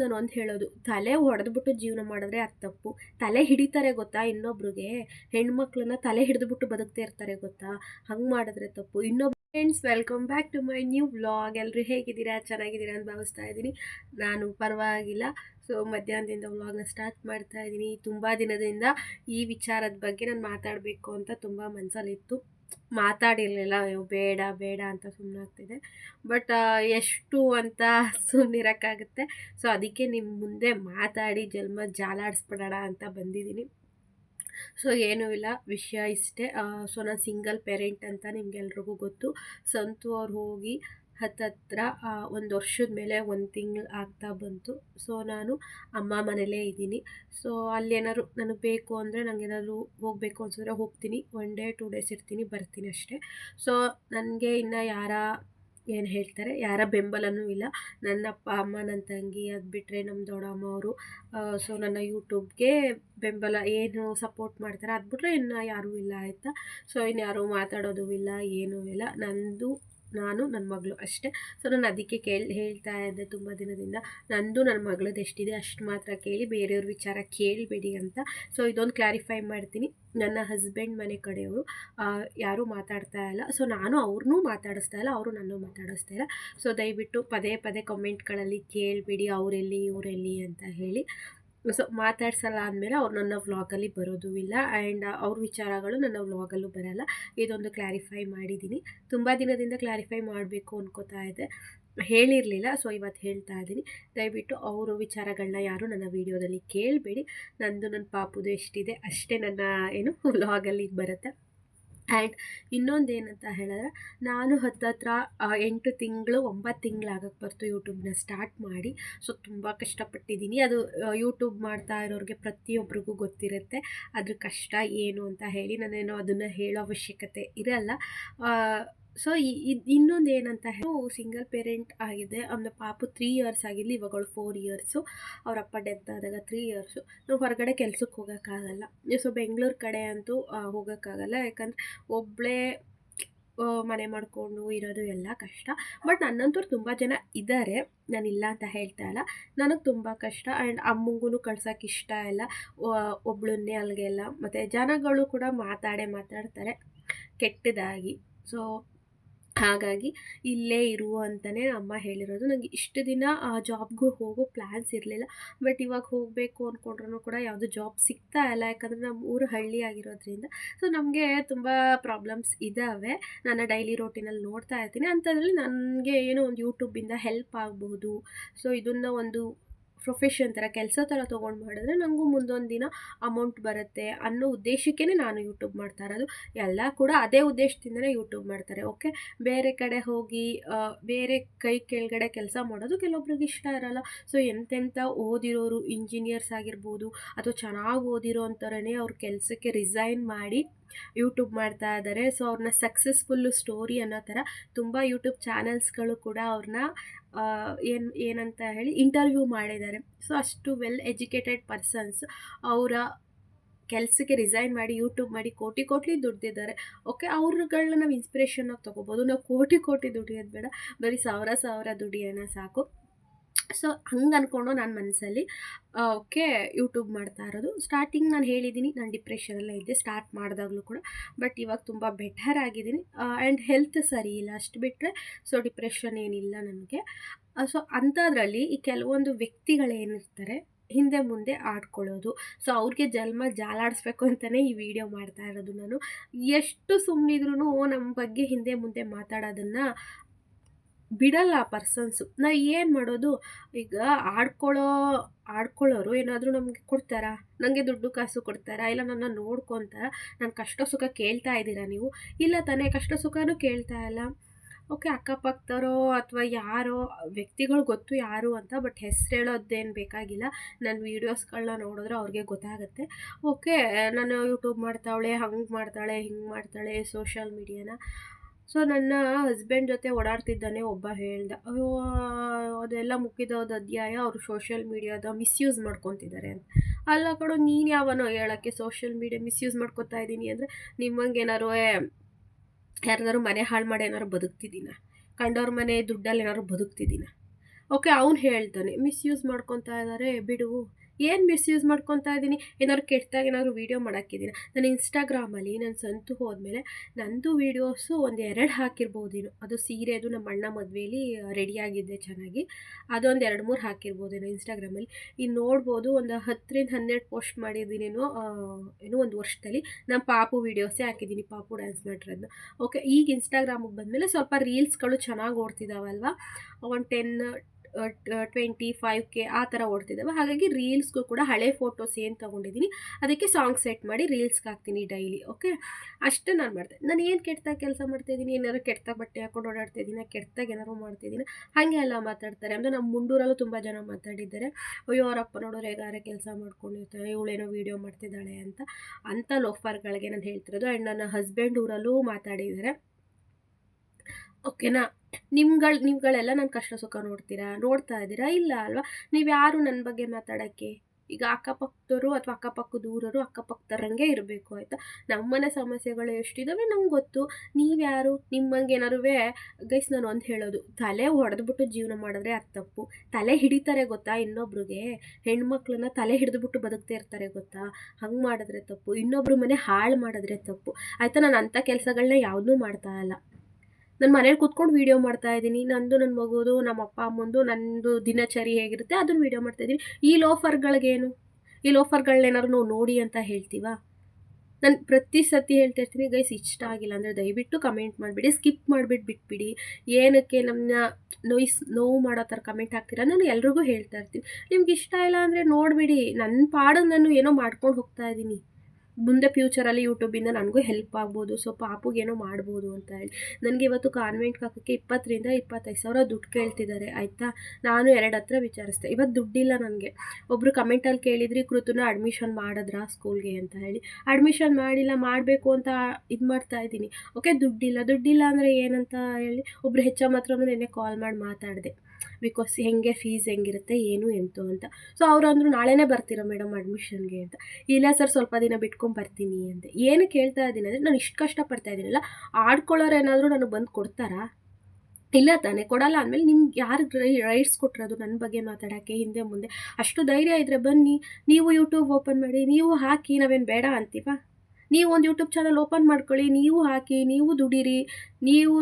ನಾನು ಒಂದು ಹೇಳೋದು. ತಲೆ ಹೊಡೆದ್ಬಿಟ್ಟು ಜೀವನ ಮಾಡಿದ್ರೆ ಅದು ತಪ್ಪು. ತಲೆ ಹಿಡಿತಾರೆ ಗೊತ್ತಾ ಇನ್ನೊಬ್ರಿಗೆ? ಹೆಣ್ಮಕ್ಳನ್ನ ತಲೆ ಹಿಡಿದ್ಬಿಟ್ಟು ಬದುಕ್ತಾ ಇರ್ತಾರೆ ಗೊತ್ತಾ? ಹಂಗೆ ಮಾಡಿದ್ರೆ ತಪ್ಪು. ಇನ್ನೊಬ್ಬ friends welcome back to my new vlog ಎಲ್ಲರೂ ಹೇಗಿದ್ದೀರಾ? ಚೆನ್ನಾಗಿದ್ದೀರಾ ಅಂತ ಭಾವಿಸ್ತಾ ಇದ್ದೀನಿ. ನಾನು ಪರವಾಗಿಲ್ಲ. ಸೊ ಮಧ್ಯಾಹ್ನದಿಂದ ವ್ಲಾಗ್ನ ಸ್ಟಾರ್ಟ್ ಮಾಡ್ತಾ ಇದ್ದೀನಿ. ತುಂಬ ದಿನದಿಂದ ಈ ವಿಚಾರದ ಬಗ್ಗೆ ನಾನು ಮಾತಾಡಬೇಕು ಅಂತ ತುಂಬ ಮನಸ್ಸಲ್ಲಿತ್ತು ಮಾತಾಡಿರಲಿಲ್ಲ, ಅಯ್ಯೋ ಬೇಡ ಬೇಡ ಅಂತ ಸುಮ್ಮನಾಗ್ತಿದೆ ಬಟ್ ಎಷ್ಟು ಅಂತ ಸುಮ್ಮನಿರೋಕ್ಕಾಗುತ್ತೆ ಸೊ ಅದಕ್ಕೆ ನಿಮ್ಮ ಮುಂದೆ ಮಾತಾಡಿ ಜನ್ಮ ಜಾಲಾಡಿಸ್ಬಿಡೋಣ ಅಂತ ಬಂದಿದ್ದೀನಿ. ಸೊ ಏನೂ ಇಲ್ಲ, ವಿಷಯ ಇಷ್ಟೇ. ಸೊ, ನಾನು ಸಿಂಗಲ್ ಪೇರೆಂಟ್ ಅಂತ ನಿಮ್ಗೆಲ್ರಿಗೂ ಗೊತ್ತು. ಸಂತು ಅವ್ರು ಹೋಗಿ ಹತ್ತತ್ರ ಒಂದು ವರ್ಷದ ಮೇಲೆ ಒಂದು ತಿಂಗಳು ಆಗ್ತಾ ಬಂತು. ಸೊ ನಾನು ಅಮ್ಮ ಮನೇಲೇ ಇದ್ದೀನಿ. ಸೊ ಅಲ್ಲೇನಾದ್ರು ನನಗೆ ಬೇಕು ಅಂದರೆ ನನಗೆ ಏನಾದರೂ ಹೋಗಬೇಕು ಅನ್ಸಿದ್ರೆ ಹೋಗ್ತೀನಿ. ಒನ್ ಡೇ ಟೂ ಡೇಸ್ ಇರ್ತೀನಿ, ಬರ್ತೀನಿ ಅಷ್ಟೇ. ಸೊ ನನಗೆ ಇನ್ನು ಯಾರ ಏನು ಹೇಳ್ತಾರೆ, ಯಾರ ಬೆಂಬಲನೂ ಇಲ್ಲ. ನನ್ನ ಅಪ್ಪ, ಅಮ್ಮ ನನ್ನ ತಂಗಿ ಅದು ಬಿಟ್ಟರೆ ನಮ್ಮ ದೊಡ್ಡಮ್ಮ ಅವರು ಸೊ ನನ್ನ ಯೂಟ್ಯೂಬ್ಗೆ ಬೆಂಬಲ ಏನು ಸಪೋರ್ಟ್ ಮಾಡ್ತಾರೆ ಅದು ಬಿಟ್ಟರೆ ಇನ್ನು ಯಾರೂ ಇಲ್ಲ ಆಯಿತಾ? ಸೊ ಇನ್ನು ಯಾರೂ ಮಾತಾಡೋದು ಇಲ್ಲ, ಏನೂ ಇಲ್ಲ. ನಂದು ನಾನು ನನ್ನ ಮಗಳು ಅಷ್ಟೇ. ಸೊ ನಾನು ಅದಕ್ಕೆ ಕೇಳಿ, ಹೇಳ್ತಾ ಇದ್ದೆ ತುಂಬ ದಿನದಿಂದ. ನಂದು ನನ್ನ ಮಗಳದ್ದು ಎಷ್ಟಿದೆ ಅಷ್ಟು ಮಾತ್ರ ಕೇಳಿ ಬೇರೆಯವ್ರ ವಿಚಾರ ಕೇಳಬೇಡಿ ಅಂತ. ಸೊ ಇದೊಂದು ಕ್ಲಾರಿಫೈ ಮಾಡ್ತೀನಿ. ನನ್ನ ಹಸ್ಬೆಂಡ್ ಮನೆ ಕಡೆಯವರು ಯಾರೂ ಮಾತಾಡ್ತಾ ಇಲ್ಲ. ಸೊ ನಾನು ಅವ್ರನ್ನೂ ಮಾತಾಡಿಸ್ತಾ ಇಲ್ಲ, ಅವರು ನನ್ನೂ ಮಾತಾಡಿಸ್ತಾ ಇಲ್ಲ. ಸೊ ದಯವಿಟ್ಟು ಪದೇ ಪದೇ ಕಮೆಂಟ್ಗಳಲ್ಲಿ ಕೇಳಬೇಡಿ, ಅವರೆಲ್ಲಿ, ಇವರೆಲ್ಲಿ ಅಂತ ಹೇಳಿ. ಸೊ ಮಾತಾಡ್ಸಲ್ಲ ಅಂದಮೇಲೆ ಅವ್ರು ನನ್ನ ವ್ಲಾಗಲ್ಲಿ ಬರೋದು ಇಲ್ಲ. ಆ್ಯಂಡ್ ಅವ್ರ ವಿಚಾರಗಳು ನನ್ನ ವ್ಲಾಗಲ್ಲೂ ಬರಲ್ಲ. ಇದೊಂದು ಕ್ಲಾರಿಫೈ ಮಾಡಿದ್ದೀನಿ. ತುಂಬ ದಿನದಿಂದ ಕ್ಲಾರಿಫೈ ಮಾಡಬೇಕು ಅನ್ಕೋತಾ ಇದೆ. ಹೇಳಿರಲಿಲ್ಲ, ಸೊ, ಇವತ್ತು ಹೇಳ್ತಾ ಇದ್ದೀನಿ. ದಯವಿಟ್ಟು ಅವರ ವಿಚಾರಗಳನ್ನ ಯಾರೂ ನನ್ನ ವಿಡಿಯೋದಲ್ಲಿ ಕೇಳಬೇಡಿ. ನಂದು, ನನ್ನ ಪಾಪದು ಎಷ್ಟಿದೆ, ಅಷ್ಟೇ ನನ್ನ, ಏನು, ವ್ಲಾಗಲ್ಲಿ ಬರುತ್ತೆ. ಆ್ಯಂಡ್ ಇನ್ನೊಂದು ಏನಂತ ಹೇಳಿದ್ರೆ, ನಾನು ಹತ್ತತ್ರ ಎಂಟು ತಿಂಗಳು, ಒಂಬತ್ತು ತಿಂಗಳಾಗಕ್ಕೆ ಬರ್ತು ಯೂಟ್ಯೂಬ್ನ ಸ್ಟಾರ್ಟ್ ಮಾಡಿ. ಸೊ ತುಂಬ ಕಷ್ಟಪಟ್ಟಿದ್ದೀನಿ. ಅದು ಯೂಟ್ಯೂಬ್ ಮಾಡ್ತಾ ಇರೋರಿಗೆ ಪ್ರತಿಯೊಬ್ಬರಿಗೂ ಗೊತ್ತಿರುತ್ತೆ. ಅದ್ರ ಕಷ್ಟ ಏನು ಅಂತ ಹೇಳಿ ನಾನೇನು ಅದನ್ನು ಹೇಳೋ ಅವಶ್ಯಕತೆ ಇರಲ್ಲ. ಸೊ ಇನ್ನೊಂದು ಏನಂತ ಹೇಳಿ ಸಿಂಗಲ್ ಪೇರೆಂಟ್ ಆಗಿದೆ. ಅವನ ಪಾಪು ತ್ರೀ ಇಯರ್ಸ್ ಆಗಿರಲಿ ಇವಾಗಳು ಫೋರ್ ಇಯರ್ಸು ಅವ್ರ ಅಪ್ಪ ಡೆತ್ ಆದಾಗ ತ್ರೀ ಇಯರ್ಸು ನಾವು ಹೊರಗಡೆ ಕೆಲ್ಸಕ್ಕೆ ಹೋಗೋಕ್ಕಾಗಲ್ಲ. ಸೊ ಬೆಂಗಳೂರು ಕಡೆ ಅಂತೂ ಹೋಗೋಕ್ಕಾಗಲ್ಲ. ಯಾಕಂದರೆ ಒಬ್ಬಳೇ ಮನೆ ಮಾಡಿಕೊಂಡು ಇರೋದು ಎಲ್ಲ ಕಷ್ಟ. ಬಟ್ ನನ್ನಂತೂ ತುಂಬ ಜನ ಇದ್ದಾರೆ ನಾನು ಇಲ್ಲ ಅಂತ ಹೇಳ್ತಾ ಇಲ್ಲ. ನನಗೆ ತುಂಬ ಕಷ್ಟ. ಆ್ಯಂಡ್ ಅಮ್ಮಂಗೂ ಕಳ್ಸೋಕೆ ಇಷ್ಟ ಇಲ್ಲ. ಒಬ್ಳನ್ನೇ ಅಲ್ಲಿಗೆಲ್ಲ ಮತ್ತು ಜನಗಳು ಕೂಡ ಮಾತಾಡೇ ಮಾತಾಡ್ತಾರೆ. ಕೆಟ್ಟದಾಗಿ. ಸೊ ಹಾಗಾಗಿ ಇಲ್ಲೇ ಇರು ಅಂತಲೇ ಅಮ್ಮ ಹೇಳಿರೋದು. ನನಗೆ ಇಷ್ಟು ದಿನ ಆ ಜಾಬ್ಗೂ ಹೋಗೋ ಪ್ಲ್ಯಾನ್ಸ್ ಇರಲಿಲ್ಲ. ಬಟ್ ಇವಾಗ ಹೋಗಬೇಕು ಅಂದ್ಕೊಂಡ್ರೂ ಕೂಡ ಯಾವುದೂ ಜಾಬ್ ಸಿಗ್ತಾ ಇಲ್ಲ. ಯಾಕಂದರೆ ನಮ್ಮ ಊರು ಹಳ್ಳಿ ಆಗಿರೋದ್ರಿಂದ. ಸೊ ನಮಗೆ ತುಂಬ ಪ್ರಾಬ್ಲಮ್ಸ್ ಇದ್ದಾವೆ ನನ್ನ ಡೈಲಿ ರೋಟಿನಲ್ಲಿ ನೋಡ್ತಾ ಇರ್ತೀನಿ. ಅಂಥದ್ರಲ್ಲಿ ನನಗೆ ಏನೋ ಒಂದು ಯೂಟ್ಯೂಬಿಂದ ಹೆಲ್ಪ್ ಆಗಬಹುದು ಸೊ ಇದನ್ನು ಒಂದು ಪ್ರೊಫೆಷನ್ ಥರ ಕೆಲಸ ಥರ ತೊಗೊಂಡು ಮಾಡಿದ್ರೆ ನನಗೂ ಮುಂದೊಂದು ದಿನ ಅಮೌಂಟ್ ಬರುತ್ತೆ ಅನ್ನೋ ಉದ್ದೇಶಕ್ಕೇ ನಾನು ಯೂಟ್ಯೂಬ್ ಮಾಡ್ತಾ ಇರೋದು. ಎಲ್ಲ ಕೂಡ ಅದೇ ಉದ್ದೇಶದಿಂದನೇ ಯೂಟ್ಯೂಬ್ ಮಾಡ್ತಾರೆ ಓಕೆ ಬೇರೆ ಕಡೆ ಹೋಗಿ ಬೇರೆ ಕೈ ಕೆಳಗಡೆ ಕೆಲಸ ಮಾಡೋದು ಕೆಲವೊಬ್ರಿಗೆ ಇಷ್ಟ ಇರಲ್ಲ. ಸೊ ಎಂತೆಂಥ ಓದಿರೋರು ಇಂಜಿನಿಯರ್ಸ್ ಆಗಿರ್ಬೋದು, ಅಥವಾ ಚೆನ್ನಾಗಿ ಓದಿರೋ ಅಂಥವ್ರೇ ಅವ್ರ ಕೆಲಸಕ್ಕೆ ರಿಸೈನ್ ಮಾಡಿ ಯೂಟ್ಯೂಬ್ ಮಾಡ್ತಾ ಇದ್ದಾರೆ. ಸೊ, ಅವ್ರನ್ನ ಸಕ್ಸಸ್ಫುಲ್ಲು ಸ್ಟೋರಿ ಅನ್ನೋ ಥರ ತುಂಬ ಯೂಟ್ಯೂಬ್ ಚಾನಲ್ಸ್ಗಳು ಕೂಡ ಅವ್ರನ್ನ ಏನು, ಏನಂತ ಹೇಳಿ ಇಂಟರ್ವ್ಯೂ ಮಾಡಿದ್ದಾರೆ. ಸೊ, ಅಷ್ಟು ವೆಲ್ ಎಜುಕೇಟೆಡ್ ಪರ್ಸನ್ಸ್ ಅವರ ಕೆಲಸಕ್ಕೆ ರಿಸೈನ್ ಮಾಡಿ ಯೂಟ್ಯೂಬ್ ಮಾಡಿ ಕೋಟಿ ಕೋಟಿ ದುಡ್ದಿದ್ದಾರೆ. ಓಕೆ ಅವ್ರುಗಳನ್ನ ನಾವು ಇನ್ಸ್ಪಿರೇಷನ್ ಆಗಿ ತೊಗೋಬೋದು. ನಾವು ಕೋಟಿ ಕೋಟಿ ದುಡಿಯೋದು ಬೇಡ. ಬರೀ ಸಾವಿರ ಸಾವಿರ ದುಡಿಯೋಣ ಸಾಕು. ಸೊ, ಹಂಗೆ ಅಂದ್ಕೊಂಡು ನಾನು ಮನಸ್ಸಲ್ಲಿ ಓಕೆ ಯೂಟ್ಯೂಬ್ ಮಾಡ್ತಾ ಇರೋದು. ಸ್ಟಾರ್ಟಿಂಗ್ ನಾನು ಹೇಳಿದ್ದೀನಿ ನಾನು ಎಲ್ಲ ಇದ್ದೆ ಸ್ಟಾರ್ಟ್ ಮಾಡಿದಾಗಲೂ ಕೂಡ. ಬಟ್ ಇವಾಗ ತುಂಬ ಬೆಟರ್ ಆಗಿದ್ದೀನಿ ಆ್ಯಂಡ್ ಹೆಲ್ತ್ ಸರಿ ಇಲ್ಲ, ಅಷ್ಟು ಬಿಟ್ಟರೆ ಸೊ ಡಿಪ್ರೆಷನ್ ಏನಿಲ್ಲ ನನಗೆ. ಸೊ ಅಂಥದ್ರಲ್ಲಿ ಈ ಕೆಲವೊಂದು ವ್ಯಕ್ತಿಗಳೇನಿರ್ತಾರೆ ಹಿಂದೆ ಮುಂದೆ ಆಡ್ಕೊಳ್ಳೋದು. ಸೊ ಅವ್ರಿಗೆ ಜನ್ಮ ಜಾಲಾಡಿಸ್ಬೇಕು ಅಂತಲೇ ಈ ವಿಡಿಯೋ ಮಾಡ್ತಾ ಇರೋದು ನಾನು. ಎಷ್ಟು ಸುಮ್ಮನಿದ್ರು ನಮ್ಮ ಬಗ್ಗೆ ಹಿಂದೆ ಮುಂದೆ ಮಾತಾಡೋದನ್ನು ಬಿಡಲ್ಲ ಆ ಪರ್ಸನ್ಸು ನಾ ಏನು ಮಾಡೋದು? ಈಗ ಆಡ್ಕೊಳ್ಳೋ ಆಡ್ಕೊಳ್ಳೋರು ಏನಾದರೂ ನಮಗೆ ಕೊಡ್ತಾರಾ? ನನಗೆ ದುಡ್ಡು ಕಾಸು ಕೊಡ್ತಾರಾ? ಇಲ್ಲ ನನ್ನ ನೋಡ್ಕೊತಾರ ನನ್ನ ಕಷ್ಟ ಸುಖ ಕೇಳ್ತಾ ಇದ್ದೀರಾ ನೀವು? ಇಲ್ಲ ತಾನೇ, ಕಷ್ಟ ಸುಖನೂ ಕೇಳ್ತಾ ಇಲ್ಲ. ಓಕೆ ಅಕ್ಕಪಕ್ಕದವರೋ ಅಥವಾ ಯಾರೋ, ವ್ಯಕ್ತಿಗಳು ಗೊತ್ತು ಯಾರು ಅಂತ, ಬಟ್ ಹೆಸ್ರು ಹೇಳೋದೇನು ಬೇಕಾಗಿಲ್ಲ. ನನ್ನ ವೀಡಿಯೋಸ್ಗಳನ್ನ ನೋಡಿದ್ರೆ ಅವ್ರಿಗೆ ಗೊತ್ತಾಗುತ್ತೆ. ಓಕೆ, ನಾನು ಯೂಟ್ಯೂಬ್ ಮಾಡ್ತಾವಳೆ, ಹಂಗೆ ಮಾಡ್ತಾಳೆ, ಹಿಂಗೆ ಮಾಡ್ತಾಳೆ, ಸೋಷಿಯಲ್ ಮೀಡಿಯಾನ. ಸೊ ನನ್ನ ಹಸ್ಬೆಂಡ್ ಜೊತೆ ಓಡಾಡ್ತಿದ್ದಾನೆ, ಒಬ್ಬ ಹೇಳ್ದ ಅದೆಲ್ಲ ಮುಗಿದ ಅಧ್ಯಾಯ, ಅವರು ಸೋಷಿಯಲ್ ಮೀಡಿಯಾದ ಮಿಸ್ಯೂಸ್ ಮಾಡ್ಕೊತಿದ್ದಾರೆ ಅಂತ. ಅಲ್ಲ ಕಡೆ ನೀನು ಯಾವನೋ ಹೇಳೋಕ್ಕೆ ಸೋಷಿಯಲ್ ಮೀಡಿಯಾ ಮಿಸ್ಯೂಸ್ ಮಾಡ್ಕೊತಾ ಇದ್ದೀನಿ ಅಂದರೆ, ನಿಮ್ಮಂಗೆ ಏನಾರು ಯಾರ್ದಾರು ಮನೆ ಹಾಳು ಮಾಡಿ ಏನಾರು ಬದುಕ್ತಿದ್ದೀನ? ಕಂಡವ್ರ ಮನೆ ದುಡ್ಡಲ್ಲಿ ಏನಾದ್ರು ಬದುಕ್ತಿದ್ದೀನ? ಓಕೆ ಅವ್ನು ಹೇಳ್ತಾನೆ ಮಿಸ್ಯೂಸ್ ಮಾಡ್ಕೊತಾ ಇದ್ದಾರೆ ಬಿಡು. ಏನು ಮಿಸ್ಯೂಸ್ ಮಾಡ್ಕೊತಾ ಇದ್ದೀನಿ? ಏನಾದ್ರು ಕೆಟ್ಟದಾಗ ಏನಾದ್ರು ವೀಡಿಯೋ ಮಾಡೋಕ್ಕಿದ್ದೀನಿ ನಾನು ಇನ್ಸ್ಟಾಗ್ರಾಮಲ್ಲಿ ನಾನು ಸಂತು ಹೋದ್ಮೇಲೆ ನಂದು ವೀಡಿಯೋಸು ಒಂದು ಎರಡು ಹಾಕಿರ್ಬೋದೇನು. ಅದು ಸೀರೆದು ನಮ್ಮ ಅಣ್ಣ ಮದುವೆಯಲ್ಲಿ ರೆಡಿಯಾಗಿದ್ದೆ ಚೆನ್ನಾಗಿ. ಅದೊಂದು ಎರಡು ಮೂರು ಹಾಕಿರ್ಬೋದೇನೋ ಇನ್ಸ್ಟಾಗ್ರಾಮಲ್ಲಿ ಇನ್ನು ನೋಡ್ಬೋದು ಒಂದು ಹತ್ತರಿಂದ ಹನ್ನೆರಡು ಪೋಸ್ಟ್ ಮಾಡಿದ್ದೀನೇನೋ ಏನೋ ಒಂದು ವರ್ಷದಲ್ಲಿ. ನಮ್ಮ ಪಾಪು ವೀಡಿಯೋಸೇ ಹಾಕಿದ್ದೀನಿ, ಪಾಪು ಡ್ಯಾನ್ಸ್ ಮಾಡಿರೋದನ್ನ ಓಕೆ ಈಗ ಇನ್ಸ್ಟಾಗ್ರಾಮಿಗೆ ಬಂದಮೇಲೆ ಸ್ವಲ್ಪ ರೀಲ್ಸ್ಗಳು ಚೆನ್ನಾಗಿ ಓಡ್ತಿದ್ದಾವಲ್ವ ಒಂದು ಟೆನ್ ಟ್ವೆಂಟಿ ಫೈವ್ ಕೆ ಆ ಥರ ಓಡ್ತಿದ್ದಾವೆ. ಹಾಗಾಗಿ ರೀಲ್ಸ್ಗೂ ಕೂಡ ಹಳೆ ಫೋಟೋಸ್ ಏನು ತೊಗೊಂಡಿದ್ದೀನಿ, ಅದಕ್ಕೆ ಸಾಂಗ್ ಸೆಟ್ ಮಾಡಿ ರೀಲ್ಸ್ಗೆ ಹಾಕ್ತೀನಿ ಡೈಲಿ, ಓಕೆ? ಅಷ್ಟೇ ನಾನು ಮಾಡ್ತೆ ನಾನು ಏನು ಕೆಟ್ಟದಾಗ ಕೆಲಸ ಮಾಡ್ತಾಯಿದ್ದೀನಿ ಏನಾದ್ರು ಕೆಟ್ಟದಾಗ ಬಟ್ಟೆ ಹಾಕೊಂಡು ಓಡಾಡ್ತಿದ್ದೀನಿ ಕೆಟ್ಟದಾಗ ಏನಾದ್ರು ಮಾಡ್ತಿದ್ದೀನಿ ಹಾಗೆ ಎಲ್ಲ ಮಾತಾಡ್ತಾರೆ. ಅಂದರೆ ನಮ್ಮ ಮುಂಡೂರಲ್ಲೂ ತುಂಬ ಜನ ಮಾತಾಡಿದ್ದಾರೆ. ಅಯ್ಯೋ, ಅವರಪ್ಪ ನೋಡೋರು ಹೇಗಾರೆ ಕೆಲಸ ಮಾಡ್ಕೊಂಡಿರ್ತಾರೆ ಇವಳೇನೋ ವೀಡಿಯೋ ಮಾಡ್ತಿದ್ದಾಳೆ ಅಂತ ಅಂಥ ಲೋಫರ್ಗಳಿಗೆ ನಾನು ಹೇಳ್ತಿರೋದು. ಆ್ಯಂಡ್ ನನ್ನ ಹಸ್ಬೆಂಡ್ ಊರಲ್ಲೂ ಮಾತಾಡಿದ್ದಾರೆ. ಓಕೆನಾ? ನಿಮ್ಗಳು, ನಿಮ್ಗಳೆಲ್ಲ ನನ್ನ ಕಷ್ಟ ಸುಖ ನೋಡ್ತೀರಾ? ನೋಡ್ತಾ ಇದ್ದೀರಾ? ಇಲ್ಲ ಅಲ್ವಾ? ನೀವು ಯಾರು ನನ್ನ ಬಗ್ಗೆ ಮಾತಾಡೋಕ್ಕೆ? ಈಗ ಅಕ್ಕಪಕ್ಕದವರು ಅಥವಾ ಅಕ್ಕಪಕ್ಕದ ಊರವರು ಅಕ್ಕಪಕ್ಕದರಂಗೆ ಇರಬೇಕು, ಆಯಿತಾ? ನಮ್ಮನೆ ಸಮಸ್ಯೆಗಳು ಎಷ್ಟಿದ್ದಾವೆ ನಮ್ಗೆ ಗೊತ್ತು. ನೀವ್ಯಾರು ನಿಮ್ಮಂಗೆ ಏನಾರು ಗೈಸ್ ನಾನು ಒಂದು ಹೇಳೋದು. ತಲೆ ಹೊಡೆದ್ಬಿಟ್ಟು ಜೀವನ ಮಾಡಿದ್ರೆ ಅದು ತಪ್ಪು. ತಲೆ ಹಿಡಿತಾರೆ ಗೊತ್ತಾ ಇನ್ನೊಬ್ರಿಗೆ? ಹೆಣ್ಮಕ್ಳನ್ನ ತಲೆ ಹಿಡಿದ್ಬಿಟ್ಟು ಬದುಕ್ತಾ ಇರ್ತಾರೆ ಗೊತ್ತಾ? ಹಂಗೆ ಮಾಡಿದ್ರೆ ತಪ್ಪು. ಇನ್ನೊಬ್ರ ಮನೆ ಹಾಳು ಮಾಡಿದ್ರೆ ತಪ್ಪು. ಆಯಿತಾ? ನಾನು ಅಂಥ ಕೆಲಸಗಳನ್ನ ಯಾವುದೂ ಮಾಡ್ತಾ ಇಲ್ಲ. ನಾನು ಮನೇಲಿ ಕೂತ್ಕೊಂಡು ವೀಡಿಯೋ ಮಾಡ್ತಾ ಇದ್ದೀನಿ. ನಂದು ನನ್ನ ಮಗುದು, ನಮ್ಮ ಅಪ್ಪ, ಅಮ್ಮಂದು, ನಂದು ದಿನಚರಿ ಹೇಗಿರುತ್ತೆ ಅದನ್ನು ವೀಡಿಯೋ ಮಾಡ್ತಾ ಇದ್ದೀನಿ. ಈ ಲೋಫರ್ಗಳಿಗೇನು ಈ ಲೋಫರ್ಗಳನ್ನೇನಾದ್ರು ನಾವು ನೋಡಿ ಅಂತ ಹೇಳ್ತೀವ? ನಾನು ಪ್ರತಿ ಸತಿ ಹೇಳ್ತಾ ಇರ್ತೀನಿ, ಗೈಸ್, ಇಷ್ಟ ಆಗಿಲ್ಲ ಅಂದರೆ ದಯವಿಟ್ಟು ಕಮೆಂಟ್ ಮಾಡಿಬಿಡಿ ಸ್ಕಿಪ್ ಮಾಡಿಬಿಟ್ಟು ಬಿಟ್ಬಿಡಿ. ಏನಕ್ಕೆ ನಮ್ಮನ್ನ ನೋಯ್ಸ್ ನೋವು ಮಾಡೋ ಥರ ಕಮೆಂಟ್ ಹಾಕ್ತೀರಾ ನಾನು ಎಲ್ರಿಗೂ ಹೇಳ್ತಾ ಇರ್ತೀನಿ. ನಿಮ್ಗೆ ಇಷ್ಟ ಇಲ್ಲ ಅಂದರೆ ನೋಡಿಬಿಡಿ. ನನ್ನ ಪಾಡನ್ನು ನಾನು ಏನೋ ಮಾಡ್ಕೊಂಡು ಹೋಗ್ತಾ ಇದ್ದೀನಿ. ಮುಂದೆ ಫ್ಯೂಚರಲ್ಲಿ ಯೂಟ್ಯೂಬಿಂದ ನನಗೂ ಹೆಲ್ಪ್ ಆಗ್ಬೋದು. ಸೊ ಪಾಪುಗೇನೋ ಮಾಡ್ಬೋದು ಅಂತ ಹೇಳಿ. ನನಗೆ ಇವತ್ತು ಕಾನ್ವೆಂಟ್ಗೆ ಹಾಕೋಕ್ಕೆ ಇಪ್ಪತ್ತರಿಂದ ಇಪ್ಪತ್ತೈದು ಸಾವಿರ ದುಡ್ಡು ಕೇಳ್ತಿದ್ದಾರೆ. ಆಯಿತಾ? ನಾನು ಎರಡು ಹತ್ರ ವಿಚಾರಿಸ್ದೆ. ಇವತ್ತು ದುಡ್ಡಿಲ್ಲ ನನಗೆ. ಒಬ್ಬರು ಕಮೆಂಟಲ್ಲಿ ಕೇಳಿದ್ರಿ, ಕೃತನ ಅಡ್ಮಿಷನ್ ಮಾಡಿದ್ರಾ ಸ್ಕೂಲ್ಗೆ ಅಂತ ಹೇಳಿ. ಅಡ್ಮಿಷನ್ ಮಾಡಿಲ್ಲ, ಮಾಡಬೇಕು ಅಂತ ಇದು ಮಾಡ್ತಾ ಇದ್ದೀನಿ. ಓಕೆ ದುಡ್ಡಿಲ್ಲ. ದುಡ್ಡಿಲ್ಲ ಅಂದರೆ ಏನಂತ ಹೇಳಿ? ಒಬ್ಬರು ಹೆಚ್ಚ ಮಾತ್ರ ನೆನ್ನೆ ಕಾಲ್ ಮಾಡಿ ಮಾತಾಡಿದೆ. ಬಿಕಾಸ್ ಹೆಂಗೆ ಫೀಸ್ ಹೆಂಗಿರುತ್ತೆ, ಏನು, ಎಂತು ಅಂತ. ಸೊ ಅವ್ರು ಅಂದರು ನಾಳೆನೇ ಬರ್ತೀರಾ ಮೇಡಮ್ ಅಡ್ಮಿಷನ್ಗೆ ಅಂತ. ಇಲ್ಲ ಸರ್ ಸ್ವಲ್ಪ ದಿನ ಬಿಟ್ಕೊಂಡು ಬರ್ತೀನಿ ಅಂತ ಏನು ಕೇಳ್ತಾ ಇದ್ದೀನಿ ಅಂದರೆ, ನಾನು ಇಷ್ಟು ಕಷ್ಟಪಡ್ತಾ ಇದ್ದೀನಲ್ಲ, ಆಡ್ಕೊಳ್ಳೋರು ಏನಾದರೂ ನನಗೆ ಬಂದು ಕೊಡ್ತಾರಾ? ಇಲ್ಲ ತಾನೇ, ಕೊಡಲ್ಲ ಅಂದಮೇಲೆ ನಿಮ್ಗೆ ಯಾರು ರೈಟ್ಸ್ ಕೊಟ್ಟಿರೋದು ನನ್ನ ಬಗ್ಗೆ ಮಾತಾಡೋಕ್ಕೆ ಹಿಂದೆ ಮುಂದೆ. ಅಷ್ಟು ಧೈರ್ಯ ಇದ್ದರೆ ಬನ್ನಿ. ನೀವು ಯೂಟ್ಯೂಬ್ ಓಪನ್ ಮಾಡಿ, ನೀವು ಹಾಕಿ, ನಾವೇನು ಬೇಡ ಅಂತೀವ? ನೀವು ಒಂದು ಯೂಟ್ಯೂಬ್ ಚಾನಲ್ ಓಪನ್ ಮಾಡ್ಕೊಳ್ಳಿ, ನೀವು ಹಾಕಿ, ನೀವು ದುಡೀರಿ ನೀವು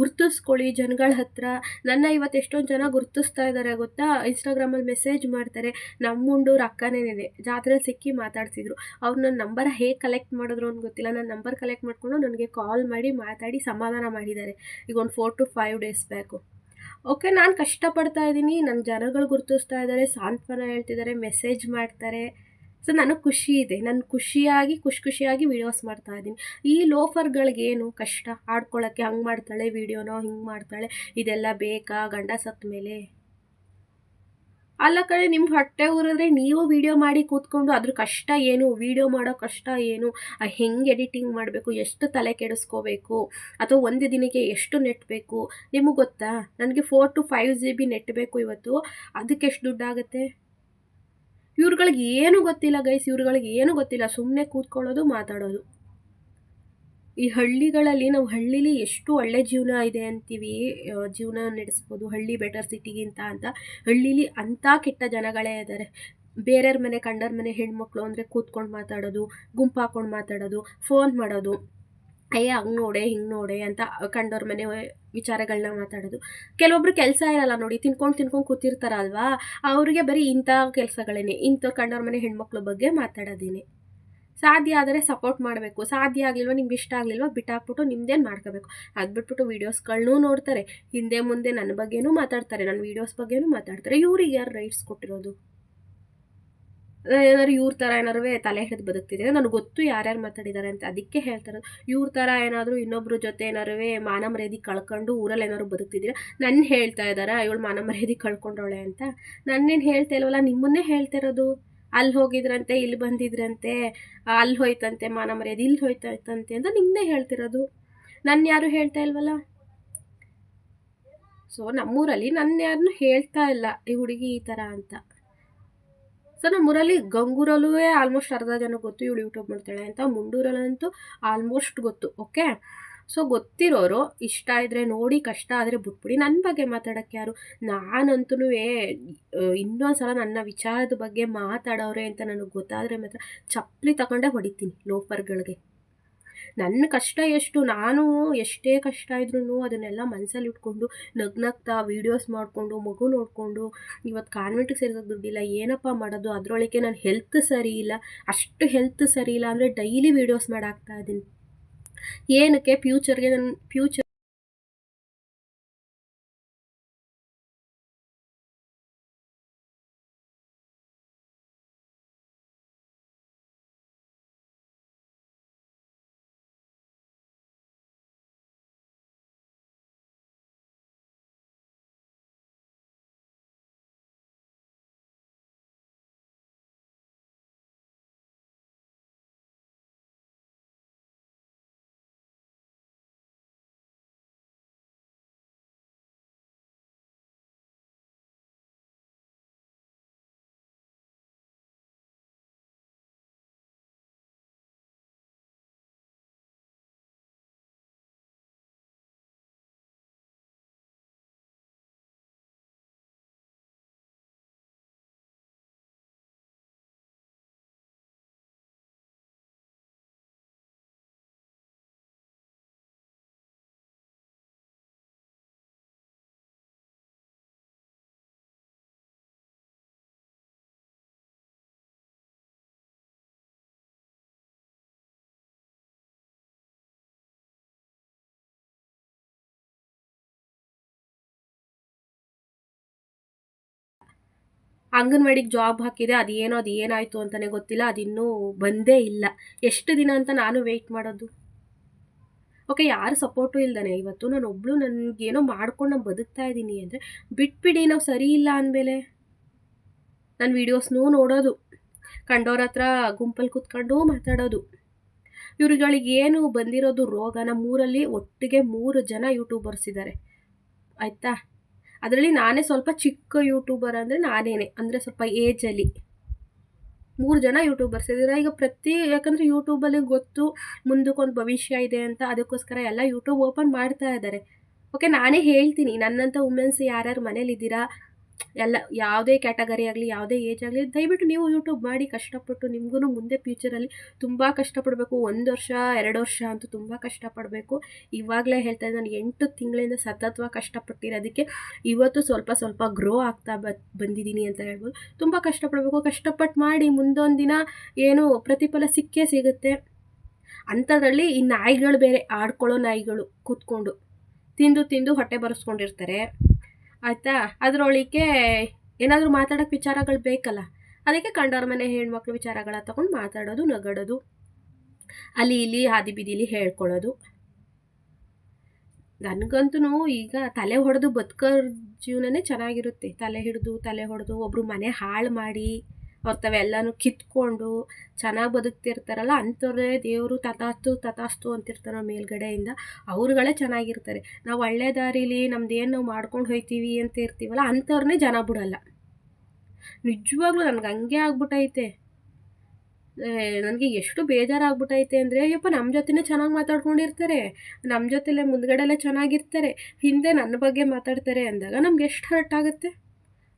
ಗುರ್ತಿಸ್ಕೊಳ್ಳಿ ಜನಗಳ ಹತ್ರ. ನನ್ನ ಇವತ್ತು ಎಷ್ಟೊಂದು ಜನ ಗುರ್ತಿಸ್ತಾ ಇದ್ದಾರೆ ಗೊತ್ತಾ? ಇನ್ಸ್ಟಾಗ್ರಾಮಲ್ಲಿ ಮೆಸೇಜ್ ಮಾಡ್ತಾರೆ ನಮ್ಮ ಅಕ್ಕನೇ ಇದೆ. ಜಾತ್ರೆಯಲ್ಲಿ ಸಿಕ್ಕಿ ಮಾತಾಡ್ತಿದ್ರು ಅವ್ರು ನನ್ನ ನಂಬರ್ ಹೇಗೆ ಕಲೆಕ್ಟ್ ಮಾಡಿದ್ರು ಅಂತ ಗೊತ್ತಿಲ್ಲ. ನನ್ನ ನಂಬರ್ ಕಲೆಕ್ಟ್ ಮಾಡಿಕೊಂಡು ನನಗೆ ಕಾಲ್ ಮಾಡಿ ಮಾತಾಡಿ ಸಮಾಧಾನ ಮಾಡಿದ್ದಾರೆ. ಈಗ ಒಂದು four to five days back okay ನಾನು ಕಷ್ಟಪಡ್ತಾ ಇದ್ದೀನಿ. ನನ್ನ ಜನಗಳು ಗುರುತಿಸ್ತಾ ಇದ್ದಾರೆ ಸಾಂತ್ವನ ಹೇಳ್ತಿದ್ದಾರೆ ಮೆಸೇಜ್ ಮಾಡ್ತಾರೆ. ಸೊ ನನಗೆ ಖುಷಿ ಇದೆ. ನಾನು ಖುಷಿಯಾಗಿ, ಖುಷಿ ಖುಷಿಯಾಗಿ ವೀಡಿಯೋಸ್ ಮಾಡ್ತಾ ಇದ್ದೀನಿ. ಈ ಲೋಫರ್ಗಳಿಗೇನು ಕಷ್ಟ? ಆಡ್ಕೊಳ್ಳೋಕ್ಕೆ ಹಂಗೆ ಮಾಡ್ತಾಳೆ ವೀಡಿಯೋನೋ ಹಿಂಗೆ ಮಾಡ್ತಾಳೆ, ಇದೆಲ್ಲ ಬೇಕಾ? ಗಂಡ ಸತ್ತ ಮೇಲೆ? ಅಲ್ಲ ಕಡೆ ನಿಮ್ಮ ಹೊಟ್ಟೆ ಊರಿದ್ರೆ ನೀವು ವೀಡಿಯೋ ಮಾಡಿ ಕೂತ್ಕೊಂಡು ಅದ್ರ ಕಷ್ಟ ಏನು? ವೀಡಿಯೋ ಮಾಡೋ ಕಷ್ಟ ಏನು? ಹೆಂಗೆ ಎಡಿಟಿಂಗ್ ಮಾಡಬೇಕು? ಎಷ್ಟು ತಲೆ ಕೆಡಿಸ್ಕೋಬೇಕು? ಅಥವಾ ಒಂದು ದಿನಕ್ಕೆ ಎಷ್ಟು ನೆಟ್ ಬೇಕು? ನಿಮಗೆ ಗೊತ್ತಾ? ನನಗೆ four to five G B ಇವತ್ತು. ಅದಕ್ಕೆ ಎಷ್ಟು ದುಡ್ಡಾಗುತ್ತೆ? ಇವ್ರುಗಳಿಗೆ ಏನು ಗೊತ್ತಿಲ್ಲ ಗೈಸ್, ಇವ್ರುಗಳಿಗೆ ಏನು ಗೊತ್ತಿಲ್ಲ. ಸುಮ್ಮನೆ ಕೂತ್ಕೊಳ್ಳೋದು, ಮಾತಾಡೋದು. ಈ ಹಳ್ಳಿಗಳಲ್ಲಿ ನಾವು ಹಳ್ಳೀಲಿ ಎಷ್ಟು ಒಳ್ಳೆ ಜೀವನ ಇದೆ ಅಂತೀವಿ ಜೀವನ ನಡೆಸ್ಬೋದು, ಹಳ್ಳಿ ಬೆಟರ್ ಸಿಟಿಗಿಂತ ಅಂತ. ಹಳ್ಳೀಲಿ ಅಂಥ ಕೆಟ್ಟ ಜನಗಳೇ ಇದ್ದಾರೆ ಬೇರೆಯವ್ರ ಮನೆ ಕಂಡರ ಮನೆ ಹೆಣ್ಮಕ್ಳು ಅಂದರೆ ಕೂತ್ಕೊಂಡು ಮಾತಾಡೋದು ಗುಂಪು ಹಾಕೊಂಡು ಮಾತಾಡೋದು ಫೋನ್ ಮಾಡೋದು. ಅಯ್ಯ ಹಂಗೆ ನೋಡೆ, ಹಿಂಗೆ ನೋಡೆ ಅಂತ ಕಂಡವ್ರ ಮನೆ ವಿಚಾರಗಳನ್ನ ಮಾತಾಡೋದು. ಕೆಲವೊಬ್ರು ಕೆಲಸ ಇರಲ್ಲ ನೋಡಿ, ತಿನ್ಕೊಂಡು ತಿನ್ಕೊಂಡು ಕೂತಿರ್ತಾರಲ್ವಾ? ಅವರಿಗೆ ಬರೀ ಇಂಥ ಕೆಲಸಗಳೇನೆ, ಇಂಥ ಕಂಡವ್ರ ಮನೆ ಹೆಣ್ಮಕ್ಳ ಬಗ್ಗೆ ಮಾತಾಡೋದೇನೆ. ಸಾಧ್ಯ ಆದರೆ ಸಪೋರ್ಟ್ ಮಾಡಬೇಕು. ಸಾಧ್ಯ ಆಗಲಿಲ್ವ ನಿಮ್ಗೆ ಇಷ್ಟ ಆಗಲಿಲ್ವ ಬಿಟ್ಟಾಕ್ಬಿಟ್ಟು ನಿಮ್ದೇನು ಮಾಡ್ಕೋಬೇಕು. ಅದು ಬಿಟ್ಬಿಟ್ಟು ವೀಡಿಯೋಸ್ಗಳನ್ನೂ ನೋಡ್ತಾರೆ. ಹಿಂದೆ ಮುಂದೆ ನನ್ನ ಬಗ್ಗೆನೂ ಮಾತಾಡ್ತಾರೆ ನನ್ನ ವೀಡಿಯೋಸ್ ಬಗ್ಗೆನೂ ಮಾತಾಡ್ತಾರೆ. ಇವ್ರಿಗೆ ಯಾರು ರೈಟ್ಸ್ ಕೊಟ್ಟಿರೋದು? ಏನಾದ್ರು ಇವ್ರ ಥರ ಏನಾರು ತಲೆ ಹಿಡಿದು ಬದುಕ್ತಿದ್ದೀನಿ ನನಗೆ ಗೊತ್ತು ಯಾರ್ಯಾರು ಮಾತಾಡಿದ್ದಾರೆ ಅಂತ. ಅದಕ್ಕೆ ಹೇಳ್ತಾರೆ. ಇವ್ರ ಥರ ಏನಾದರೂ ಇನ್ನೊಬ್ಬರ ಜೊತೆ ಏನಾರು ಮಾನ ಮರ್ಯಾದಿ ಕಳ್ಕೊಂಡು ಊರಲ್ಲಿ ಏನಾದ್ರು ಬದುಕ್ತಿದ್ದೀರ? ನನ್ನ ಹೇಳ್ತಾ ಇದ್ದಾರೆ ಇವಳು ಮಾನ ಮರ್ಯಾದಿ ಕಳ್ಕೊಂಡವಳೆ ಅಂತ. ನನ್ನೇನು ಹೇಳ್ತಾ ಇಲ್ವಲ್ಲ, ನಿಮ್ಮನ್ನೇ ಹೇಳ್ತಿರೋದು ಅಲ್ಲಿ ಹೋಗಿದ್ರಂತೆ, ಇಲ್ಲಿ ಬಂದಿದ್ರಂತೆ, ಅಲ್ಲಿ ಹೋಯ್ತಂತೆ, ಮಾನ ಮರ್ಯಾದಿ ಇಲ್ಲಿ ಹೋಯ್ತಾಯ್ತಂತೆ ಅಂತ ನಿಮ್ಮನ್ನೇ ಹೇಳ್ತಿರೋದು. ನನ್ನ ಯಾರು ಹೇಳ್ತಾ ಇಲ್ವಲ್ಲ? ಸೊ ನಮ್ಮೂರಲ್ಲಿ ನನ್ನ ಯಾರನ್ನೂ ಹೇಳ್ತಾ ಇಲ್ಲ, ಈ ಹುಡುಗಿ ಈ ಥರ ಅಂತ. ಸೊ ನಮ್ಮೂರಲ್ಲಿ ಗಂಗೂರಲ್ಲೂ ಆಲ್ಮೋಸ್ಟ್ ಅರ್ಧ ಜನ ಗೊತ್ತು ಇವಳು ಯೂಟ್ಯೂಬ್ ಮಾಡ್ತಾಳೆ ಅಂತ, ಮುಂಡೂರಲ್ಲಂತೂ ಆಲ್ಮೋಸ್ಟ್ ಗೊತ್ತು ಓಕೆ ಸೊ ಗೊತ್ತಿರೋರು ಇಷ್ಟ ಇದ್ದರೆ ನೋಡಿ, ಕಷ್ಟ ಆದರೆ ಬಿಟ್ಬಿಡಿ. ನನ್ನ ಬಗ್ಗೆ ಮಾತಾಡೋಕ್ಕೆ ಯಾರು? ನಾನಂತೂ ಇನ್ನೊಂದು ಸಲ ನನ್ನ ವಿಚಾರದ ಬಗ್ಗೆ ಮಾತಾಡೋರೆ ಅಂತ ನನಗೆ ಗೊತ್ತಾದರೆ ಮಾತ್ರ ಚಪ್ಪಲಿ ತಗೊಂಡೇ ಹೊಡಿತೀನಿ ಲೋಫರ್ಗಳಿಗೆ ನನ್ನ ಕಷ್ಟ ಎಷ್ಟು, ನಾನು ಎಷ್ಟೇ ಕಷ್ಟ ಇದ್ರೂ ಅದನ್ನೆಲ್ಲ ಮನಸ್ಸಲ್ಲಿ ಇಟ್ಕೊಂಡು ನಗ್ನಗ್ತಾ ವೀಡಿಯೋಸ್ ಮಾಡಿಕೊಂಡು, ಮಗು ನೋಡಿಕೊಂಡು ಇವತ್ತು ಕಾನ್ವೆಂಟಿಗೆ ಸೇರಿಸೋಕೆ ದುಡ್ಡಿಲ್ಲ, ಏನಪ್ಪ ಮಾಡೋದು ಅದರೊಳಗೆ ನಾನು ಹೆಲ್ತ್ ಸರಿ ಇಲ್ಲ, ಅಷ್ಟು ಹೆಲ್ತ್ ಸರಿ ಇಲ್ಲ ಅಂದರೆ ಡೈಲಿ ವೀಡಿಯೋಸ್ ಮಾಡಾಕ್ತಾ ಇದ್ದೀನಿ. ಏನಕ್ಕೆ? ಫ್ಯೂಚರ್ಗೆ ನನ್ನ ಫ್ಯೂಚರ್ ಅಂಗನವಾಡಿಗೆ ಜಾಬ್ ಹಾಕಿದೆ ಅದೇನೋ ಅದು ಏನಾಯಿತು ಅಂತಲೇ ಗೊತ್ತಿಲ್ಲ, ಅದಿನ್ನೂ ಬಂದೇ ಇಲ್ಲ. ಎಷ್ಟು ದಿನ ಅಂತ ನಾನು ವೆಯ್ಟ್ ಮಾಡೋದು? ಓಕೆ ಯಾರು ಸಪೋರ್ಟು ಇಲ್ದಾನೆ. ಇವತ್ತು ನಾನು ಒಬ್ಬಳು ನನಗೇನೋ ಮಾಡ್ಕೊಂಡು ನಾನು ಬದುಕ್ತಾ ಇದ್ದೀನಿ ಅಂದರೆ ಬಿಟ್ಬಿಡಿ, ನಾವು ಸರಿ ಇಲ್ಲ ಅಂದಮೇಲೆ. ನನ್ನ ವೀಡಿಯೋಸ್ನೂ ನೋಡೋದು. ಕಂಡೋರ ಹತ್ರ ಗುಂಪಲ್ಲಿ ಕೂತ್ಕೊಂಡು ಮಾತಾಡೋದು. ಇವ್ರುಗಳಿಗೆ ಏನು ಬಂದಿರೋದು ರೋಗನ ಮೂರಲ್ಲಿ ಒಟ್ಟಿಗೆ ಮೂರು ಜನ ಯೂಟ್ಯೂಬರ್ಸ್ ಇದ್ದಾರೆ ಆಯಿತಾ? ಅದರಲ್ಲಿ ನಾನೇ ಸ್ವಲ್ಪ ಚಿಕ್ಕ ಯೂಟ್ಯೂಬರ್ ಅಂದರೆ ನಾನೇನೆ, ಅಂದರೆ ಸ್ವಲ್ಪ ಏಜಲ್ಲಿ ಮೂರು ಜನ ಯೂಟ್ಯೂಬರ್ಸ್ ಇದ್ದಾರೆ? ಈಗ ಪ್ರತಿ, ಯಾಕಂದರೆ ಯೂಟ್ಯೂಬಲ್ಲಿ ಗೊತ್ತು ಮುಂದಕ್ಕೊಂದು ಭವಿಷ್ಯ ಇದೆ ಅಂತ, ಅದಕ್ಕೋಸ್ಕರ ಎಲ್ಲ ಯೂಟ್ಯೂಬ್ ಓಪನ್ ಮಾಡ್ತಾ ಇದ್ದಾರೆ. ಓಕೆ ನಾನೇ ಹೇಳ್ತೀನಿ ನನ್ನಂಥ ವುಮೆನ್ಸ್ ಯಾರ್ಯಾರು ಮನೇಲಿದ್ದೀರಾ? ಎಲ್ಲ ಯಾವುದೇ ಕ್ಯಾಟಗರಿ ಆಗಲಿ, ಯಾವುದೇ ಏಜ್ ಆಗಲಿ, ದಯವಿಟ್ಟು ನೀವು ಯೂಟ್ಯೂಬ್ ಮಾಡಿ ಕಷ್ಟಪಟ್ಟು ನಿಮಗೂ ಮುಂದೆ ಫ್ಯೂಚರಲ್ಲಿ ತುಂಬ ಕಷ್ಟಪಡಬೇಕು. ಒಂದು ವರ್ಷ, ಎರಡು ವರ್ಷ ಅಂತೂ ತುಂಬ ಕಷ್ಟಪಡಬೇಕು. ಇವಾಗಲೇ ಹೇಳ್ತಾ ನಾನು ಎಂಟು ತಿಂಗಳಿಂದ ಸತತವಾಗಿ ಕಷ್ಟಪಟ್ಟಿರೋದಕ್ಕೆ ಇವತ್ತು ಸ್ವಲ್ಪ ಸ್ವಲ್ಪ ಗ್ರೋ ಆಗ್ತಾ ಬಂದಿದ್ದೀನಿ ಅಂತ ಹೇಳ್ಬೋದು. ತುಂಬ ಕಷ್ಟಪಡಬೇಕು. ಕಷ್ಟಪಟ್ಟು ಮಾಡಿ ಮುಂದೊಂದು ದಿನ ಏನು ಪ್ರತಿಫಲ ಸಿಕ್ಕೇ ಸಿಗುತ್ತೆ. ಅಂಥದ್ರಲ್ಲಿ ಈ ನಾಯಿಗಳು ಬೇರೆ, ಆಡ್ಕೊಳ್ಳೋ ನಾಯಿಗಳು ಕೂತ್ಕೊಂಡು ತಿಂದು ತಿಂದು ಹೊಟ್ಟೆ ಬರೆಸ್ಕೊಂಡಿರ್ತಾರೆ. ಆಯಿತಾ? ಅದರೊಳಗೆ ಏನಾದರೂ ಮಾತಾಡೋಕ್ಕೆ ವಿಚಾರಗಳು ಬೇಕಲ್ಲ? ಅದಕ್ಕೆ ಕಂಡವ್ರ ಮನೆ ಹೆಣ್ಮಕ್ಳು ವಿಚಾರಗಳ ತಗೊಂಡು ಮಾತಾಡೋದು, ನಗಡೋದು. ಅಲ್ಲಿ ಇಲ್ಲಿ ಹಾದಿ ಬೀದಿಲಿ ಹೇಳ್ಕೊಳ್ಳೋದು ನನಗಂತೂ ಈಗ ತಲೆ ಹೊಡೆದು ಬದುಕೋ ಜೀವನನೇ ಚೆನ್ನಾಗಿರುತ್ತೆ. ತಲೆ ಹಿಡಿದು, ತಲೆ ಹೊಡೆದು ಒಬ್ಬರು ಮನೆ ಹಾಳು ಮಾಡಿ ಅವ್ರ ಕಿತ್ಕೊಂಡು ಚೆನ್ನಾಗಿ ಬದುಕ್ತಿರ್ತಾರಲ್ಲ ಅಂಥವ್ರೇ ದೇವರು ತಥಾಸ್ತು ತಥಾಸ್ತು ಅಂತಿರ್ತಾರೆ ಮೇಲ್ಗಡೆಯಿಂದ ಅವ್ರುಗಳೇ ಚೆನ್ನಾಗಿರ್ತಾರೆ. ನಾವು ಒಳ್ಳೆ ದಾರಿಲಿ ನಮ್ದು ನಾವು ಮಾಡ್ಕೊಂಡು ಹೋಯ್ತೀವಿ ಅಂತ ಇರ್ತೀವಲ್ಲ ಅಂಥವ್ರನ್ನೇ ಜನ ಬಿಡಲ್ಲ. ನಿಜವಾಗ್ಲೂ ನನಗೆ ಹಂಗೆ ಆಗ್ಬಿಟ್ಟೈತೆ ನನಗೆ ಎಷ್ಟು ಬೇಜಾರಾಗ್ಬಿಟ್ಟೈತೆ ಅಂದರೆ ಅಯ್ಯಪ್ಪ ನಮ್ಮ ಜೊತೆನೇ ಚೆನ್ನಾಗಿ ಮಾತಾಡ್ಕೊಂಡಿರ್ತಾರೆ. ನಮ್ಮ ಜೊತೆಲೇ ಮುಂದ್ಗಡೆಲ್ಲ ಚೆನ್ನಾಗಿರ್ತಾರೆ. ಹಿಂದೆ ನನ್ನ ಬಗ್ಗೆ ಮಾತಾಡ್ತಾರೆ ಅಂದಾಗ ನಮ್ಗೆ ಎಷ್ಟು ಹರ್ಟ್ ಆಗುತ್ತೆ?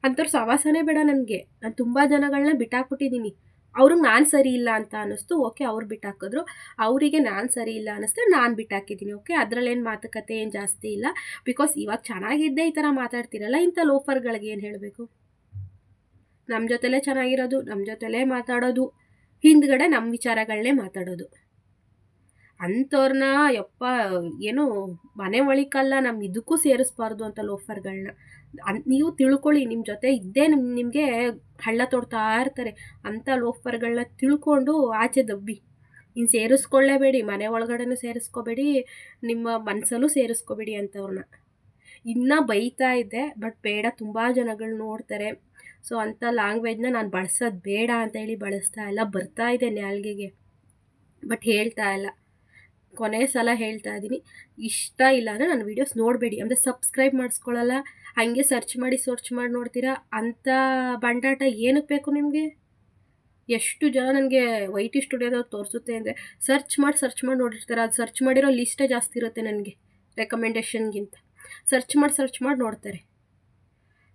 ಅಂಥವ್ರು ಸವಾಸನೇ ಬೇಡ ನನಗೆ. ನಾನು ತುಂಬ ಜನಗಳನ್ನ ಬಿಟ್ಟಾಕ್ಬಿಟ್ಟಿದ್ದೀನಿ. ಅವ್ರಿಗೆ ನಾನು ಸರಿ ಇಲ್ಲ ಅಂತ ಅನ್ನಿಸ್ತು, ಓಕೆ ಅವ್ರು ಬಿಟ್ಟಾಕಿದ್ರು. ಅವರಿಗೆ ನಾನು ಸರಿ ಇಲ್ಲ ಅನ್ನಿಸ್ತು ನಾನು ಬಿಟ್ಟಾಕಿದ್ದೀನಿ, ಓಕೆ? ಅದರಲ್ಲೇನು ಮಾತುಕತೆ ಏನು ಜಾಸ್ತಿ ಇಲ್ಲ. ಬಿಕಾಸ್ ಇವಾಗ ಚೆನ್ನಾಗಿದ್ದೇ ಈ ಥರ ಮಾತಾಡ್ತಿರಲ್ಲ ಇಂಥ ಲೋಫರ್ಗಳಿಗೆ ಏನು ಹೇಳಬೇಕು? ನಮ್ಮ ಜೊತೆಲೇ ಚೆನ್ನಾಗಿರೋದು ನಮ್ಮ ಜೊತೆಲೇ ಮಾತಾಡೋದು. ಹಿಂದ್ಗಡೆ ನಮ್ಮ ವಿಚಾರಗಳನ್ನೇ ಮಾತಾಡೋದು. ಅಂಥವ್ರನ್ನ ಯಪ್ಪ, ಏನು ಮನೆ ಒಳಿಕಲ್ಲ ನಮ್ಮ ಇದಕ್ಕೂ ಸೇರಿಸ್ಬಾರ್ದು ಅಂತ ಲೋಫರ್ಗಳನ್ನ ನೀವು ತಿಳ್ಕೊಳ್ಳಿ ನಿಮ್ಮ ಜೊತೆ ಇದ್ದೇ ನಿಮ್ಮ ನಿಮಗೆ ಹಳ್ಳ ತೊಡ್ತಾ ಇರ್ತಾರೆ. ಅಂಥ ಲೋಫರ್ಗಳನ್ನ ತಿಳ್ಕೊಂಡು ಆಚೆ ದಬ್ಬಿ. ಇನ್ನು ಸೇರಿಸ್ಕೊಳ್ಳೇಬೇಡಿ, ಮನೆ ಒಳಗಡೆನೂ ಸೇರಿಸ್ಕೋಬೇಡಿ, ನಿಮ್ಮ ಮನಸ್ಸಲ್ಲೂ ಸೇರಿಸ್ಕೋಬೇಡಿ ಅಂಥವ್ರನ್ನ ಇನ್ನೂ ಬೈತಾ ಇದ್ದೆ, ಬಟ್ ಬೇಡ, ತುಂಬ ಜನಗಳು ನೋಡ್ತಾರೆ. ಸೊ ಅಂಥ ಲ್ಯಾಂಗ್ವೇಜ್ನ ನಾನು ಬಳಸೋದು ಬೇಡ ಅಂತ ಹೇಳಿ ಬಳಸ್ತಾ ಇಲ್ಲ, ಬರ್ತಾ ಇದೆ ನಾಲ್ಗೆಗೆ ಬಟ್ ಹೇಳ್ತಾ ಇಲ್ಲ. ಕೊನೆ ಸಲ ಹೇಳ್ತಾ ಇದ್ದೀನಿ ಇಷ್ಟ ಇಲ್ಲ ಅಂದರೆ ನನ್ನ ವೀಡಿಯೋಸ್ ನೋಡಬೇಡಿ. ಅಂದರೆ ಸಬ್ಸ್ಕ್ರೈಬ್ ಮಾಡಿಸ್ಕೊಳ್ಳಲ್ಲ ಹಾಗೆ ಸರ್ಚ್ ಮಾಡಿ ಸರ್ಚ್ ಮಾಡಿ ನೋಡ್ತೀರಾ? ಅಂಥ ಬಂಡಾಟ ಏನಕ್ಕೆ ಬೇಕು ನಿಮಗೆ? ಎಷ್ಟು ಜನ ನನಗೆ ವೈಟಿ ಸ್ಟುಡಿಯೋದವ್ರು ತೋರಿಸುತ್ತೆ ಅಂದರೆ ಸರ್ಚ್ ಮಾಡಿ ಸರ್ಚ್ ಮಾಡಿ ನೋಡಿರ್ತಾರೆ. ಅದು ಸರ್ಚ್ ಮಾಡಿರೋ ಲಿಸ್ಟೇ ಜಾಸ್ತಿ ಇರುತ್ತೆ ನನಗೆ ರೆಕಮೆಂಡೇಷನ್ಗಿಂತ ಸರ್ಚ್ ಮಾಡಿ ಸರ್ಚ್ ಮಾಡಿ ನೋಡ್ತಾರೆ.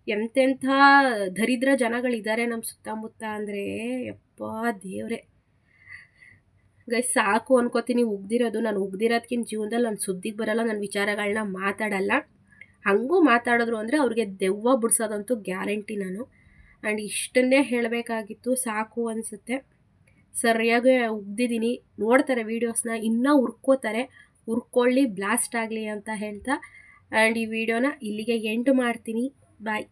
ಎಂತೆಂಥ ದರಿದ್ರ ಜನಗಳಿದ್ದಾರೆ ನಮ್ಮ ಸುತ್ತಮುತ್ತ ಅಂದರೆ ಯಪ್ಪ ದೇವರೇ. ಗೈ ಸಾಕು ಅನ್ಕೋತೀನಿ. ಉಗ್ದಿರೋದು, ನಾನು ಉಗ್ದಿರೋದ್ಕಿಂತ ಜೀವನದಲ್ಲಿ ನನ್ನ ಸುದ್ದಿಗೆ ಬರಲ್ಲ, ನನ್ನ ವಿಚಾರಗಳನ್ನ ಮಾತಾಡಲ್ಲ. ಹಂಗೂ ಮಾತಾಡಿದ್ರು ಅಂದರೆ ಅವ್ರಿಗೆ ದೆವ್ವ ಬಿಡ್ಸೋದಂತೂ ಗ್ಯಾರಂಟಿ ನಾನು. ಆ್ಯಂಡ್ ಇಷ್ಟನ್ನೇ ಹೇಳಬೇಕಾಗಿತ್ತು, ಸಾಕು ಅನಿಸುತ್ತೆ. ಸರಿಯಾಗಿ ಉಗ್ದಿದ್ದೀನಿ. ನೋಡ್ತಾರೆ ವೀಡಿಯೋಸ್ನ ಇನ್ನೂ ಹುರ್ಕೋತಾರೆ. ಹುರ್ಕೊಳ್ಳಿ ಬ್ಲಾಸ್ಟ್ ಆಗಲಿ ಅಂತ ಹೇಳ್ತಾ. ಆ್ಯಂಡ್ ಈ ವಿಡಿಯೋನ ಇಲ್ಲಿಗೆ ಎಂಡ್ ಮಾಡ್ತೀನಿ. ಬಾಯ್